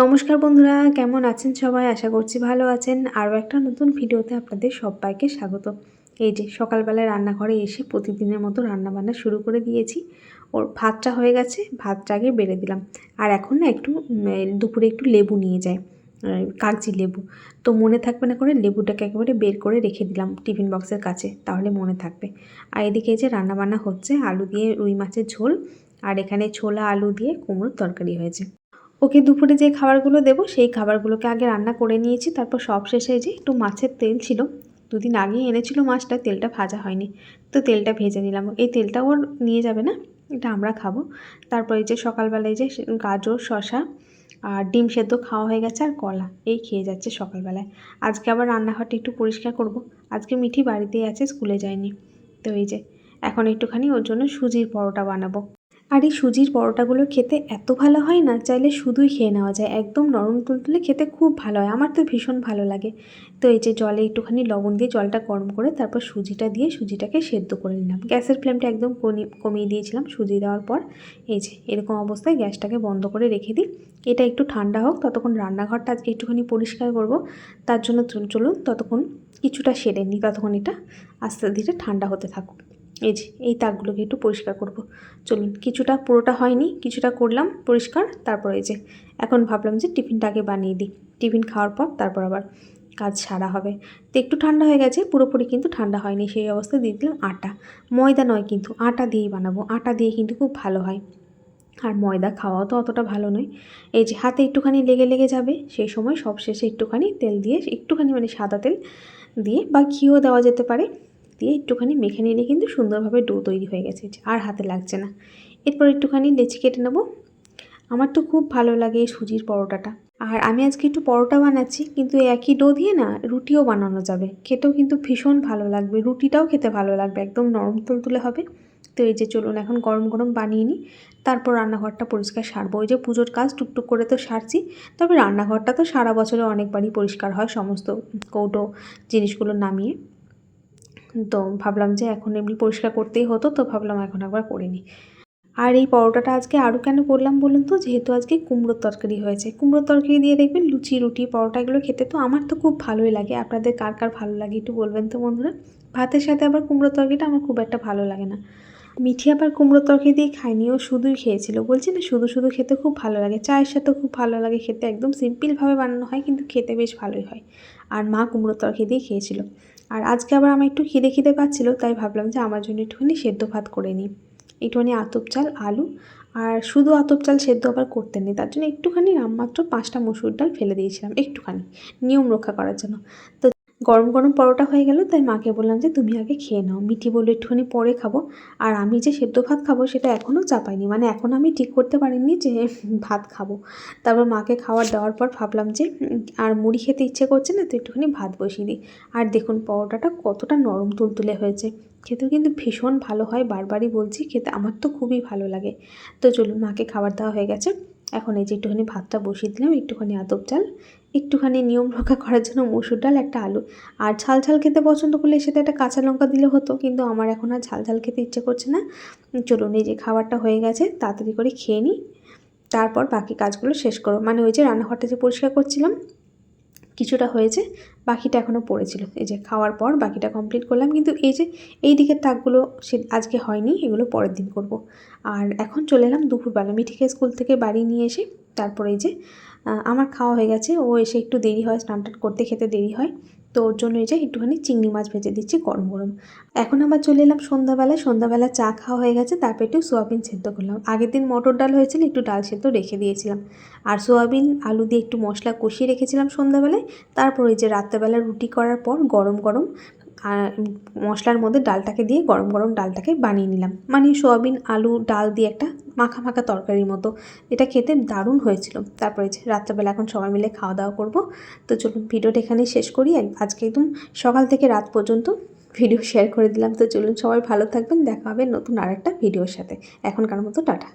নমস্কার বন্ধুরা, কেমন আছেন সবাই? আশা করছি ভালো আছেন। আরও একটা নতুন ভিডিওতে আপনাদের সবাইকে স্বাগত। এই যে সকালবেলায় রান্নাঘরে এসে প্রতিদিনের মতো রান্নাবান্না শুরু করে দিয়েছি। ওর ভাতটা হয়ে গেছে, ভাতটা আগে বেড়ে দিলাম। আর এখন না একটু দুপুরে একটু লেবু নিয়ে যায়। কাগজি লেবু। তো মনে থাকবে না করে লেবুটাকে একেবারে বের করে রেখে দিলাম টিফিন বক্সের কাছে, তাহলে মনে থাকবে। আর এদিকে যে রান্নাবান্না হচ্ছে, আলু দিয়ে রুই মাছের ঝোল। আর এখানে ছোলা, আলু দিয়ে কুমড়োর তরকারি হয়েছে। ওকে দুপুরে যে খাবারগুলো দেবো, সেই খাবারগুলোকে আগে রান্না করে নিয়েছি। তারপর সব শেষে যে একটু মাছের তেল ছিল, দুদিন আগেই এনেছিল মাছটা, তেলটা ভাজা হয়নি। তো তেলটা ভেজে নিলাম। এই তেলটা ওর নিয়ে যাবে না, এটা আমরা খাব। তারপর এই যে সকালবেলায় যে গাজর শশা আর ডিম সেদ্ধ খাওয়া হয়ে গেছে আর কলা, এই খেয়ে যাচ্ছে সকালবেলায়। আজকে আবার রান্নাঘরটা একটু পরিষ্কার করব। আজকে মিঠি বাড়িতেই আছে, স্কুলে যায়নি। তো এই যে, এখন একটুখানি ওর জন্য সুজির পরোটা বানাবো। আর এই সুজির পরোটাগুলো খেতে এত ভালো হয় না? চাইলে শুধুই খেয়ে নেওয়া যায়। একদম নরম তুলতুলে খেতে খুব ভালো হয়। আমার তো ভীষণ ভালো লাগে। তো এই যে জলে একটুখানি লবণ দিয়ে জলটা গরম করে তারপর সুজিটা দিয়ে সুজিটাকে সেদ্ধ করে নিলাম। গ্যাসের ফ্লেমটা একদম কমিয়ে দিয়েছিলাম সুজি দেওয়ার পর। এই যে এরকম অবস্থায় গ্যাসটাকে বন্ধ করে রেখে দিই। এটা একটু ঠান্ডা হোক, ততক্ষণ রান্নাঘরটা আজকে একটুখানি পরিষ্কার করব। তার জন্য চলুন ততক্ষণ কিছুটা সেরে নিই, ততক্ষণ এটা আস্তে ধীরে ঠান্ডা হতে থাকুক। এই যে, এই তাকগুলোকে একটু পরিষ্কার করব। চলুন, কিছুটা পুরোটা হয়নি, কিছুটা করলাম পরিষ্কার, তারপর এই যে, এখন ভাবলাম যে টিফিনটা আগে বানিয়ে দিই। টিফিন খাওয়ার পর তারপর আবার কাজ সারা হবে। তো একটু ঠান্ডা হয়ে গেছে, পুরোপুরি কিন্তু ঠান্ডা হয়নি, সেই অবস্থায় দিয়ে দিলাম আটা। ময়দা নয় কিন্তু, আটা দিয়েই বানাবো, আটা দিয়ে কিন্তু খুব ভালো হয়। আর ময়দা খাওয়াও তো অতটা ভালো নয়। এই যে, হাতে একটুখানি লেগে লেগে যাবে, সেই সময় সবশেষে একটুখানি তেল দিয়ে, একটুখানি মানে সাদা তেল দিয়ে বা ঘিও দেওয়া যেতে পারে। দিয়ে একটুখানি মেখে নিলে কিন্তু সুন্দরভাবে ডো তৈরি হয়ে গেছে আর হাতে লাগছে না। এরপর একটুখানি লেচি কেটে নেব। আমার তো খুব ভালো লাগে এই সুজির পরোটাটা। আর আমি আজকে একটু পরোটা বানাচ্ছি, কিন্তু একই ডো দিয়ে না রুটিও বানানো যাবে। খেতেও কিন্তু ভীষণ ভালো লাগবে, রুটিটাও খেতে ভালো লাগবে, একদম নরম তুলতুলে হবে। তো এই যে চলুন এখন গরম গরম বানিয়ে নিই, তারপর রান্নাঘরটা পরিষ্কার সারবো। ওই যে পুজোর কাজ টুকটুক করে তো সারছি, তবে রান্নাঘরটা তো সারা বছরে অনেকবারই পরিষ্কার হয় সমস্ত কৌটো জিনিসগুলো নামিয়ে। তো ভাবলাম যে এখন এমনি পরিষ্কার করতেই হতো, তো ভাবলাম এখন একবার করে নিই। আর এই পরোটাটা আজকে আরও কেন করলাম বলুন তো? যেহেতু আজকে কুমড়োর তরকারি হয়েছে। কুমড়োর তরকারি দিয়ে দেখবেন লুচি, রুটি পরোটা এগুলো খেতে তো আমার তো খুব ভালোই লাগে। আপনাদের কার কার ভালো লাগে একটু বলবেন তো বন্ধুরা? ভাতের সাথে আবার কুমড়োর তরকারিটা আমার খুব একটা ভালো লাগে না। মিঠি আবার কুমড়ো তরকারি দিয়ে খায়নি, ও শুধুই খেয়েছিল। বলছি না, শুধু শুধু খেতে খুব ভালো লাগে। চায়ের সাথে খুব ভালো লাগে, খেতে একদম সিম্পলভাবে বানানো হয়, কিন্তু খেতে বেশ ভালোই হয়। আর মা কুমড়ো তরকারি দিয়ে খেয়েছিল। আর আজকে আবার আমার একটু খিদে খিদে পাচ্ছিল, তাই ভাবলাম যে আমার জন্য একটুখানি সেদ্ধ ভাত করে নিই। একটুখানি আতপ চাল, আলু, আর শুধু আতপ চাল সেদ্ধ আবার করতে নেই। তার জন্য একটুখানি নামমাত্র পাঁচটা মসুর ডাল ফেলে দিয়েছিলাম একটুখানি, নিয়ম রক্ষা করার জন্য। তো গরম গরম পরোটা হয়ে গেল, তাই মাকে বললাম যে তুমি আগে খেয়ে নাও। মিঠি বলল, একটুখানি পরে খাব। আর আমি যে সেদ্ধ ভাত খাব সেটা এখনও চাপাইনি। মানে এখন আমি ঠিক করতে পারিনি যে ভাত খাব। তারপর মাকে খাবার দেওয়ার পর ভাবলাম যে, আর মুড়ি খেতে ইচ্ছে করছে না, তো একটুখানি ভাত বসিয়ে দিই। আর দেখুন, পরোটাটা কতটা নরম তুলতুলে হয়েছে। খেতেও কিন্তু ভীষণ ভালো হয়, বারবারই বলছি, খেতে আমার তো খুবই ভালো লাগে। তো চলুন, মাকে খাবার দেওয়া হয়ে গেছে। এখন এই যে একটুখানি ভাতটা বসিয়ে দিলাম, একটুখানি আদব চাল একটুখানি নিয়ম রক্ষা করার জন্য মসুর ডাল, একটা আলু। আর ঝাল ঝাল খেতে পছন্দ করলে সেটা একটা কাঁচা লঙ্কা দিলে হতো, কিন্তু আমার এখন আর ঝাল ঝাল খেতে ইচ্ছে করছে না। চলুন এই যে খাবারটা হয়ে গেছে, তাড়াতাড়ি করে খেয়ে নিই। তারপর বাকি কাজগুলো শেষ করো মানে ওই যে রান্নাঘরটা যে পরিষ্কার করছিলাম কিছুটা হয়েছে, বাকিটা এখনও পড়েছিল। এই যে খাওয়ার পর বাকিটা কমপ্লিট করলাম, কিন্তু এই যে এই দিকের তাকগুলো সে আজকে হয়নি, এগুলো পরের দিন করব। আর এখন চলে এলাম দুপুরবেলা। মিঠিকে স্কুল থেকে বাড়ি নিয়ে এসে তারপরে এই যে আমার খাওয়া হয়ে গেছে। ও এসে একটু দেরি হয়, স্নান টান করতে খেতে দেরি হয়। তো ওর জন্য এই যে একটুখানি চিংড়ি মাছ ভেজে দিচ্ছি, গরম গরম। এখন আবার চলে এলাম সন্ধ্যাবেলায়। সন্ধ্যাবেলা চা খাওয়া হয়ে গেছে, তারপর একটু সোয়াবিন সেদ্ধ করলাম। আগের দিন মটর ডাল হয়েছিল, একটু ডাল সেদ্ধ রেখে দিয়েছিলাম। আর সোয়াবিন, আলু দিয়ে একটু মশলা কষিয়ে রেখেছিলাম সন্ধ্যাবেলায়। তারপর ওই যে রাত্রেবেলা রুটি করার পর গরম গরম আর মশলার মধ্যে ডালটাকে দিয়ে গরম গরম ডালটাকে বানিয়ে নিলাম। মানে সোয়াবিন, আলু, ডাল দিয়ে একটা মাখা মাখা তরকারির মতো। এটা খেতে দারুণ হয়েছিল। তারপরে রাত্রেবেলা এখন সবাই মিলে খাওয়া দাওয়া করব। তো চলুন ভিডিওটা এখানেই শেষ করি। আজকে একদম সকাল থেকে রাত পর্যন্ত ভিডিও শেয়ার করে দিলাম। তো চলুন সবাই ভালো থাকবেন। দেখা হবে নতুন আর একটা ভিডিওর সাথে। এখনকার মতো টাটা।